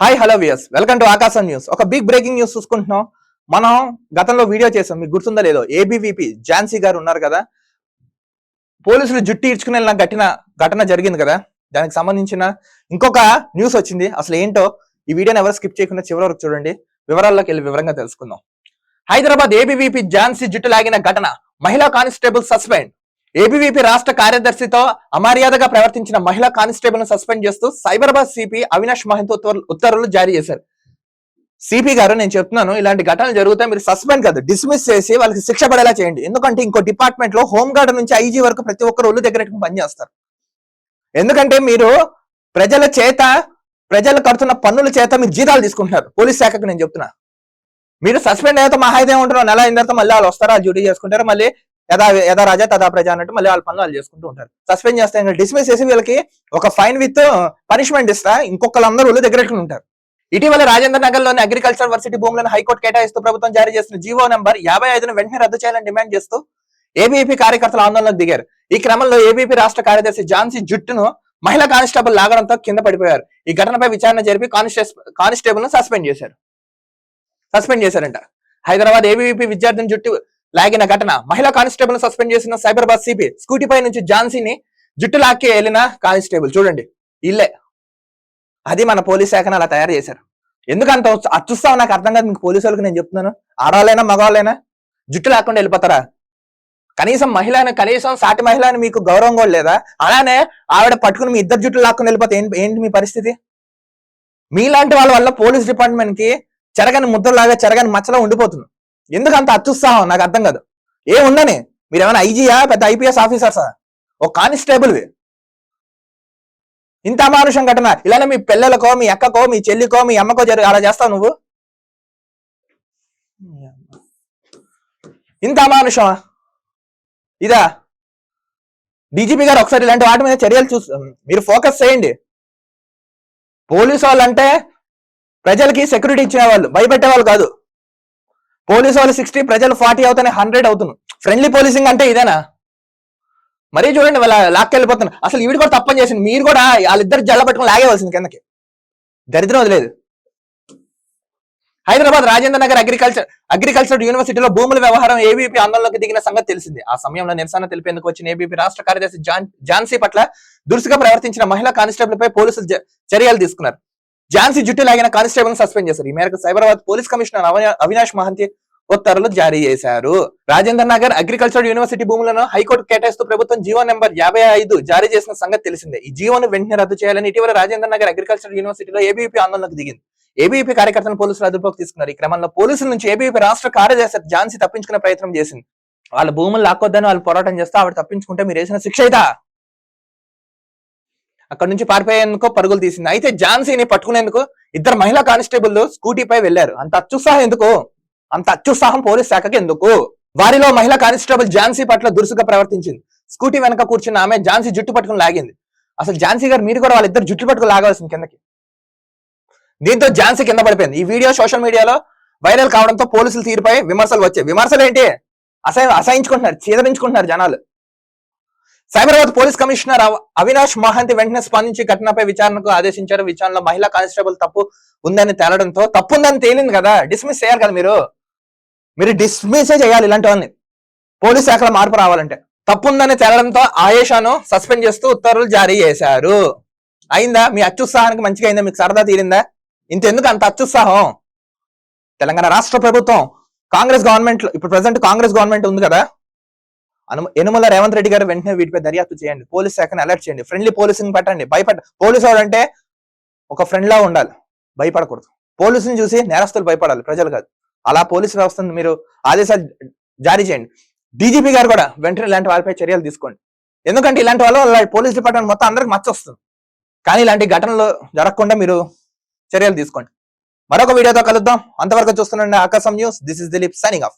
Hi hello viewers welcome to Aakasam news ఒక big breaking news చూసుకుంటున్నాం. మనం గతంలో వీడియో చేసాం. మీకు గుర్తుందో లేదో? ఏబీవీపీ ఝాన్సీ గారు ఉన్నారు కదా? పోలీసులు జుట్టు ఈడ్చుకుని వెళ్ళిన ఘటన ఘటన జరిగింది కదా? దానికి సంబంధించిన ఇంకొక న్యూస్ వచ్చింది. అసలు ఏంటో ఈ వీడియోని ఎవరు స్కిప్ చేయకుండా చివరి వరకు చూడండి. వివరాల్లోకి వెళ్ళి వివరంగా తెలుసుకుందాం. హైదరాబాద్ ఏబీవీపీ ఝాన్సీ జుట్టు లాగిన ఘటన. మహిళా కానిస్టేబుల్ సస్పెండ్. ఏబీవీపీ రాష్ట్ర కార్యదర్శితో అమర్యాదగా ప్రవర్తించిన మహిళా కానిస్టేబుల్ సస్పెండ్ చేస్తూ సైబరాబాద్ సిపి అవినాష్ మహంత్ ఉత్తర్వులు- జారీ చేశారు. సిపి గారు నేను చెప్తున్నాను ఇలాంటి ఘటనలు జరిగితే మీరు సస్పెండ్ కాదు డిస్మిస్ చేసి వాళ్ళకి శిక్ష పడేలా చేయండి. ఎందుకంటే ఇంకో డిపార్ట్మెంట్లో హోంగార్డ్ నుంచి ఐజీ వరకు ప్రతి ఒక్కరు ఒళ్ళు దగ్గర పనిచేస్తారు. ఎందుకంటే మీరు ప్రజల చేత ప్రజలు కడుతున్న పన్నుల చేత మీరు జీతాలు తీసుకుంటున్నారు. పోలీస్ శాఖకు నేను చెప్తున్నా. మీరు సస్పెండ్ అయితే మహా అయితే ఉంటారు నెల అయిన తర్వాత మళ్ళీ వాళ్ళు వస్తారా? డ్యూటీ చేసుకుంటారు? మళ్ళీ యథా యథా రాజా తథా ప్రజ అన్నట్టు మళ్ళీ వాళ్ళ పనులు వాళ్ళు చేసుకుంటూ ఉంటారు. సస్పెండ్ చేస్తే డిస్మిస్ చేసి వీళ్ళకి ఒక ఫైన్ విత్ పనిష్మెంట్ ఇస్తా ఇంకొకళ్ళందరూ ఒళ్ళు దగ్గర ఉంటారు. ఇటీవల రాజేంద్ర నగర్లోని అగ్రికల్చర్ వర్సిటీ భూములను హైకోర్టు కేటాయిస్తూ ప్రభుత్వం జారీ చేసిన జీవో నెంబర్ యాభై ఐదును వెంటనే రద్దు చేయాలని డిమాండ్ చేస్తూ ఏబీపీ కార్యకర్తలు ఆందోళనకు దిగారు. ఈ క్రమంలో ఏబీపీ రాష్ట్ర కార్యదర్శి జాన్సీ జుట్టును మహిళా కానిస్టేబుల్ లాగడంతో కింద పడిపోయారు. ఈ ఘటనపై విచారణ జరిపి కానిస్టేబుల్ను సస్పెండ్ చేశారు. సస్పెండ్ చేశారంట. హైదరాబాద్ ఏబీవీపీ విద్యార్థిని జుట్టు లాగిన ఘటన. మహిళా కానిస్టేబుల్ సస్పెండ్ చేసిన సైబరాబాద్ సిపి స్కూటీ పై నుంచి ఝాన్సీని జుట్టు లాక్కి వెళ్ళిన కానిస్టేబుల్. చూడండి ఇల్లే. అది మన పోలీస్ శాఖను అలా తయారు చేశారు. ఎందుకంత అచ్చుస్తావు నాకు అర్థం కాదు మీకు పోలీసు వాళ్ళకి నేను చెప్తున్నాను. ఆడవాళ్ళైనా మగవాళ్ళైనా జుట్టు లేకుండా వెళ్ళిపోతారా? కనీసం మహిళను కనీసం సాటి మహిళను మీకు గౌరవం కూడా లేదా? అలానే ఆవిడ పట్టుకుని మీ ఇద్దరు జుట్టు లాక్కుని వెళ్ళిపోతే ఏంటి మీ పరిస్థితి? మీలాంటి వాళ్ళ వల్ల పోలీస్ డిపార్ట్మెంట్కి చెరగని ముద్దలాగా చెరగని మచ్చలా ఉండిపోతుంది. ఎందుకు అంత అత్యుత్సాహం? నాకు అర్థం కాదు. ఏముండని మీరు ఏమైనా ఐజీయా? పెద్ద ఐపీఎస్ ఆఫీసర్సా? ఒక కానిస్టేబుల్వి ఇంత అమానుషం ఘటన ఇలానే మీ పిల్లలకో మీ అక్కకో మీ చెల్లికో మీ అమ్మకో జరి అలా చేస్తావు నువ్వు? ఇంత అమానుషమా? ఇదా? డీజీపీ గారు ఒకసారి ఇలాంటి వాటి మీద చర్యలు చూస్తాం మీరు ఫోకస్ చేయండి. పోలీసు వాళ్ళంటే ప్రజలకి సెక్యూరిటీ ఇచ్చిన వాళ్ళు భయపెట్టే వాళ్ళు కాదు. పోలీసు వాళ్ళు సిక్స్టీ ప్రజలు ఫార్టీ అవుతానే హండ్రెడ్ అవుతున్నాం ఫ్రెండ్లీ పోలీసింగ్ అంటే ఇదేనా? మరీ చూడండి వాళ్ళ లాక్కెళ్ళిపోతున్నారు అసలు ఈవిడ కూడా తప్పని చేసింది. మీరు కూడా వాళ్ళిద్దరు జల్ల పట్టుకుని లాగేవలసింది కిందకి. దరిద్రం వదిలేదు. హైదరాబాద్ రాజేంద్ర నగర్ అగ్రికల్చర్ అగ్రికల్చర్ యూనివర్సిటీలో భూముల వ్యవహారం ఏబీపీ ఆందోళనకు దిగిన సంగతి తెలిసింది. ఆ సమయంలో నిరసన తెలిపేందుకు వచ్చిన ఏబీపీ రాష్ట్ర కార్యదర్శి జాన్ ఝాన్సీ పట్ల దురుసుగా ప్రవర్తించిన మహిళా కానిస్టేబుల్ పై పోలీసులు చర్యలు తీసుకున్నారు. ఝాన్సీ జుట్టు లాగిన కానిస్టేబుల్ సస్పెండ్ చేశారు. ఈ మేరకు సైబరాబాద్ పోలీస్ కమిషనర్ అవినాష్ మహంతి ఉత్తర్వులు జారీ చేశారు. రాజేంద్ర నగర్ అగ్రికల్చర్ యూనివర్సిటీ భూములను హైకోర్టు కేటాయిస్తూ ప్రభుత్వం జీవో నెంబర్ యాభై ఐదు జారీ చేసిన సంగతి తెలిసిందే. ఈ జీవోను వెంటనే రద్దు చేయాలని ఇటీవల రాజేంద్ర నగర్ అగ్రికల్చర్ యూనివర్సిటీలో ఏబీపీ ఆందోళనకు దిగింది. ఏబీపీ కార్యకర్తలను పోలీసులు అదుపులోకి తీసుకున్నారు. ఈ క్రమంలో పోలీసుల నుంచి ఏబీపీ రాష్ట్ర కార్యదర్శి ఝాన్సీ తప్పించుకునే ప్రయత్నం చేసింది. వాళ్ళ భూములు లాక్కొద్దని వాళ్ళు పోరాటం చేస్తే ఆవిడ తప్పించుకుంటే మీరు వేసిన శిక్ష అయితా అక్కడ నుంచి పారిపోయేందుకు పరుగులు తీసింది. అయితే ఝాన్సీని పట్టుకునేందుకు ఇద్దరు మహిళా కానిస్టేబుల్ స్కూటీపై వెళ్ళారు అంత అత్యుత్సాహం ఎందుకు? అంత అత్యుత్సాహం పోలీస్ శాఖకి ఎందుకు? వారిలో మహిళా కానిస్టేబుల్ ఝాన్సీ పట్ల దురుసుగా ప్రవర్తించింది. స్కూటీ వెనక కూర్చున్న ఆమె ఝాన్సీ జుట్టు పట్టుకుని లాగింది. అసలు ఝాన్సీ గారు మీరు కూడా వాళ్ళిద్దరు జుట్టు పట్టుకుని లాగాల్సింది కిందకి. దీంతో ఝాన్సీ కింద పడిపోయింది. ఈ వీడియో సోషల్ మీడియాలో వైరల్ కావడంతో పోలీసులు తీరుపై విమర్శలు వచ్చాయి. విమర్శలు ఏంటి? అసహ అసహించుకుంటున్నారు చీదరించుకుంటున్నారు జనాలు. సైబరాబాద్ పోలీస్ కమిషనర్ అవినాష్ మహంతి వెంటనే స్పందించి ఘటనపై విచారణకు ఆదేశించారు. విచారణలో మహిళా కానిస్టేబుల్ తప్పు ఉందని తేలడంతో తప్పు ఉందని తేలింది కదా. డిస్మిస్ చేయాలి కదా మీరు. మీరు డిస్మిస్ చేయాలి ఇలాంటివన్నీ. పోలీస్ శాఖలో మార్పు రావాలంటే. తప్పు ఉందని తేలడంతో ఆయేషాను సస్పెండ్ చేస్తూ ఉత్తర్వులు జారీ చేశారు. అయిందా? మీ అత్యుత్సాహానికి మంచిగా అయిందా? మీకు సరదా తీరిందా? ఇంతెందుకు అంత అత్యుత్సాహం? తెలంగాణ రాష్ట్ర ప్రభుత్వం కాంగ్రెస్ గవర్నమెంట్ ఇప్పుడు ప్రజెంట్ కాంగ్రెస్ గవర్నమెంట్ ఉంది కదా. యనమల రేవంత్ రెడ్డి గారు వెంటనే వీటిపై దర్యాప్తు చేయండి. పోలీస్ శాఖను అలర్ట్ చేయండి. ఫ్రెండ్లీ పోలీసింగ్ పెట్టండి. భయపడ పోలీసు వాడు అంటే ఒక ఫ్రెండ్లా ఉండాలి. భయపడకూడదు. పోలీసుని చూసి నేరస్తులు భయపడాలి. ప్రజలు కాదు. అలా పోలీస్ వ్యవస్థను మీరు ఆదేశాలు జారీ చేయండి. డీజీపీ గారు కూడా వెంటనే ఇలాంటి వారిపై చర్యలు తీసుకోండి. ఎందుకంటే ఇలాంటి వాళ్ళు వాళ్ళ పోలీస్ డిపార్ట్మెంట్ మొత్తం అందరికి మచ్చ వస్తుంది. కానీ ఇలాంటి ఘటనలు జరగకుండా మీరు చర్యలు తీసుకోండి. మరొక వీడియోతో కలుద్దాం. అంతవరకు చూస్తుండండి Aakasam news. This is Dileep signing off